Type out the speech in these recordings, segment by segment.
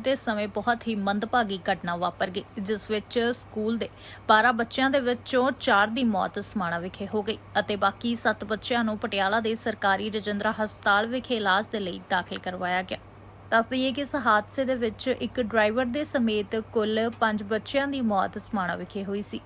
ਦੇ ਸਮੇਂ ਬਹੁਤ ਹੀ ਮੰਦਭਾਗੀ ਘਟਨਾ ਵਾਪਰ ਗਈ, ਜਿਸ ਵਿੱਚ ਸਕੂਲ ਦੇ 12 ਬੱਚਿਆਂ ਦੇ ਵਿੱਚੋਂ 4 ਦੀ ਮੌਤ ਸਮਾਣਾ ਵਿਖੇ ਹੋ ਗਈ ਅਤੇ ਬਾਕੀ 7 ਬੱਚਿਆਂ ਨੂੰ ਪਟਿਆਲਾ ਦੇ ਸਰਕਾਰੀ ਰਜਿੰਦਰਾ ਹਸਪਤਾਲ ਵਿਖੇ ਇਲਾਜ ਦੇ ਲਈ ਦਾਖਲ ਕਰਵਾਇਆ ਗਿਆ। ਦੱਸ ਦਈਏ ਕਿ ਇਸ ਹਾਦਸੇ ਦੇ ਵਿੱਚ ਇੱਕ ਡਰਾਈਵਰ ਦੇ ਸਮੇਤ ਕੁੱਲ 5 ਬੱਚਿਆਂ ਦੀ ਮੌਤ ਸਮਾਣਾ ਵਿਖੇ ਹੋਈ ਸੀ।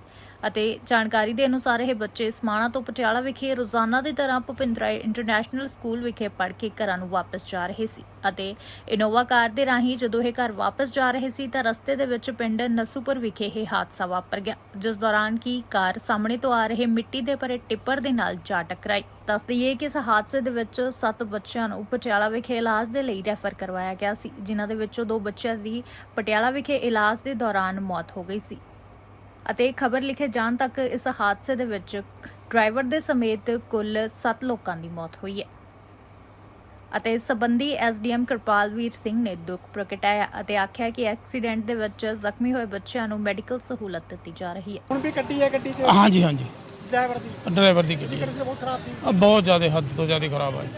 ਅਤੇ ਜਾਣਕਾਰੀ ਦੇ ਅਨੁਸਾਰ ਇਹ ਬੱਚੇ ਸਮਾਣਾ ਤੋਂ ਪਟਿਆਲਾ ਵਿਖੇ ਰੋਜ਼ਾਨਾ ਦੀ ਤਰ੍ਹਾਂ ਭੁਪਿੰਦਰਾ ਇੰਟਰਨੈਸ਼ਨਲ ਸਕੂਲ ਵਿਖੇ ਪੜ੍ਹ ਕੇ ਘਰਾਂ ਨੂੰ ਵਾਪਸ ਜਾ ਰਹੇ ਸੀ ਅਤੇ ਇਨੋਵਾ ਕਾਰ ਦੇ ਰਾਹੀਂ ਜਦੋਂ ਇਹ ਘਰ ਵਾਪਸ ਜਾ ਰਹੇ ਸੀ ਤਾਂ ਰਸਤੇ ਦੇ ਵਿੱਚ ਪਿੰਡ ਨਸੂਪੁਰ ਵਿਖੇ ਇਹ ਹਾਦਸਾ ਵਾਪਰ ਗਿਆ, ਜਿਸ ਦੌਰਾਨ ਕੀ ਕਾਰ ਸਾਹਮਣੇ ਤੋਂ ਆ ਰਹੇ ਮਿੱਟੀ ਦੇ ਭਰੇ ਟਿੱਪਰ ਦੇ ਨਾਲ ਜਾ ਟਕਰਾਈ। ਦੱਸ ਦਈਏ ਕਿ ਇਸ ਹਾਦਸੇ ਦੇ ਵਿੱਚ 7 ਬੱਚਿਆਂ ਨੂੰ ਪਟਿਆਲਾ ਵਿਖੇ ਇਲਾਜ ਦੇ ਲਈ ਰੈਫਰ ਕਰਵਾਇਆ ਗਿਆ ਸੀ ਜਿਨ੍ਹਾਂ ਦੇ ਵਿੱਚੋਂ ਦੋ ਬੱਚਿਆਂ ਦੀ ਪਟਿਆਲਾ ਵਿਖੇ ਇਲਾਜ ਦੇ ਦੌਰਾਨ ਮੌਤ ਹੋ ਗਈ ਸੀ। ਅਤੇ ਖਬਰ ਲਿਖੇ ਜਾਣ ਤੱਕ ਇਸ ਹਾਦਸੇ ਦੇ ਵਿੱਚ ਡਰਾਈਵਰ ਦੇ ਸਮੇਤ ਕੁੱਲ 7 ਲੋਕਾਂ ਦੀ ਮੌਤ ਹੋਈ ਹੈ। ਅਤੇ ਇਸ ਸੰਬੰਧੀ ਐਸਡੀਐਮ ਕਿਰਪਾਲਵੀਰ ਸਿੰਘ ਨੇ ਦੁੱਖ ਪ੍ਰਗਟਾਇਆ ਅਤੇ ਆਖਿਆ ਕਿ ਐਕਸੀਡੈਂਟ ਦੇ ਵਿੱਚ ਜ਼ਖਮੀ ਹੋਏ ਬੱਚਿਆਂ ਨੂੰ ਮੈਡੀਕਲ ਸਹੂਲਤ ਦਿੱਤੀ ਜਾ ਰਹੀ ਹੈ। ਹੁਣ ਵੀ ਗੱਡੀ ਹੈ ਗੱਡੀ ਚ ਹਾਂਜੀ ਹਾਂਜੀ। ਡਰਾਈਵਰ ਦੀ? ਡਰਾਈਵਰ ਦੀ ਗੱਡੀ ਹੈ। ਬਹੁਤ ਖਰਾਬ ਸੀ? ਅ, ਬਹੁਤ ਜ਼ਿਆਦਾ ਹੱਦ ਤੋਂ ਜ਼ਿਆਦਾ ਖਰਾਬ ਹੈ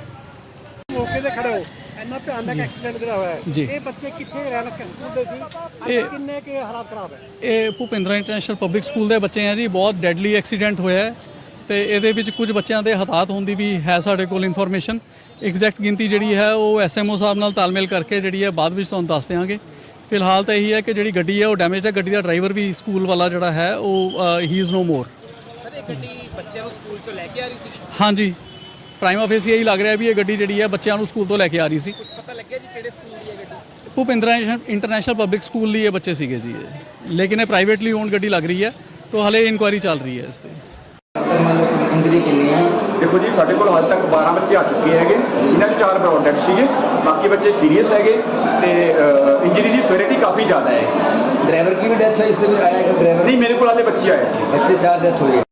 ਮੌਕੇ ਤੇ ਖੜੇ ਹੋ। ਇੰਨਾ ਭਿਆਨਕ ਐਕਸੀਡੈਂਟ ਜਿਹੜਾ ਹੋਇਆ ਹੈ। ਜੀ। ਇਹ ਬੱਚੇ ਕਿੱਥੇ ਰਹਿਣ ਹੁੰਦੇ ਸੀ? ਅੱਜ ਇਹ- ਕਿੰਨੇ ਕੇ ਹਾਲਾਤ ਖਰਾਬ ਹੈ? ਇਹ ਭੁਪਿੰਦਰਾ ਇੰਟਰਨੈਸ਼ਨਲ ਪਬਲਿਕ ਸਕੂਲ ਦੇ ਬੱਚੇ ਆ ਜੀ। ਬਹੁਤ ਡੈਡਲੀ ਐਕਸੀਡੈਂਟ ਹੋਇਆ ਹੈ। ਤੇ ਇਹਦੇ ਵਿੱਚ ਕੁਝ ਬੱਚਿਆਂ ਦੇ ਹਤਾਹਤ ਹੋਣ ਦੀ ਵੀ ਹੈ ਸਾਡੇ ਕੋਲ ਇਨਫੋਰਮੇਸ਼ਨ ਐਗਜ਼ੈਕਟ ਗਿਣਤੀ ਜਿਹੜੀ ਹੈ ਉਹ ਐਸਐਮਓ ਸਾਹਿਬ ਨਾਲ ਤਾਲਮੇਲ ਕਰਕੇ ਜਿਹੜੀ ਹੈ ਬਾਅਦ ਵਿੱਚ ਤੁਹਾਨੂੰ ਦੱਸ ਦਿਆਂਗੇ। ਫਿਲਹਾਲ ਤਾਂ ਇਹੀ ਹੈ ਕਿ ਜਿਹੜੀ ਗੱਡੀ ਹੈ ਉਹ ਡੈਮੇਜ ਹੈ। ਗੱਡੀ ਦਾ ਡਰਾਈਵਰ ਵੀ ਸਕੂਲ ਵਾਲਾ ਜਿਹੜਾ ਹੈ ਉਹ ਹੀ ਇਜ਼ ਨੋ ਮੋਰ ਇਹ ਗੱਡੀ ਬੱਚਿਆਂ ਨੂੰ ਸਕੂਲ ਚੋਂ ਲੈ ਕੇ ਆ ਰਹੀ ਸੀ ਹਾਂਜੀ। ਪ੍ਰਾਈਮ ਆਫਿਸ ਇਹੀ ਲੱਗ ਰਿਹਾ ਵੀ ਇਹ ਗੱਡੀ ਜਿਹੜੀ ਹੈ ਬੱਚਿਆਂ ਨੂੰ ਸਕੂਲ ਤੋਂ ਲੈ ਕੇ ਆ ਰਹੀ ਸੀ। ਕੁਝ ਪਤਾ ਲੱਗਿਆ ਜੀ ਕਿਹੜੇ ਸਕੂਲ ਦੀ ਹੈ ਗੱਡੀ? ਭੁਪਿੰਦਰਾ ਇੰਟਰਨੈਸ਼ਨਲ ਪਬਲਿਕ ਸਕੂਲ ਲਈ ਇਹ ਬੱਚੇ ਸੀਗੇ ਜੀ ਇਹ। ਲੇਕਿਨ ਇਹ ਪ੍ਰਾਈਵੇਟਲੀ ਓਨਡ ਗੱਡੀ ਲੱਗ ਰਹੀ ਹੈ। ਤੋਂ ਹਲੇ ਇਨਕੁਆਇਰੀ ਚੱਲ ਰਹੀ ਹੈ ਇਸ ਤੇ। ਇੰਜਰੀ ਕਿੰਨੀ ਆ ਦੇਖੋ ਜੀ ਸਾਡੇ ਕੋਲ ਹਾਲ ਤੱਕ 12 ਬੱਚੇ ਆ ਚੁੱਕੇ ਹੈਗੇ। ਇਹਨਾਂ ਦੇ ਚਾਰ ਡੈਡ ਸੀਗੇ। ਬਾਕੀ ਬੱਚੇ ਸੀਰੀਅਸ ਹੈਗੇ ਤੇ ਇੰਜਰੀ ਦੀ ਸਵੇਰਿਟੀ ਕਾਫੀ ਜ਼ਿਆਦਾ ਹੈ। ਡਰਾਈਵਰ ਕੀ ਵੀ ਡੈਥ ਹੈ ਇਸ ਦੇ ਵਿੱਚ ਆਇਆ ਕਿ ਡਰਾਈਵਰ ਨਹੀਂ ਮੇਰੇ ਕੋਲ ਆਲੇ ਬੱਚੇ ਆਏ ਇੱਥੇ ਬੱਚੇ ਚਾਰ ਡੈਥ ਹੋਈ ਹੈ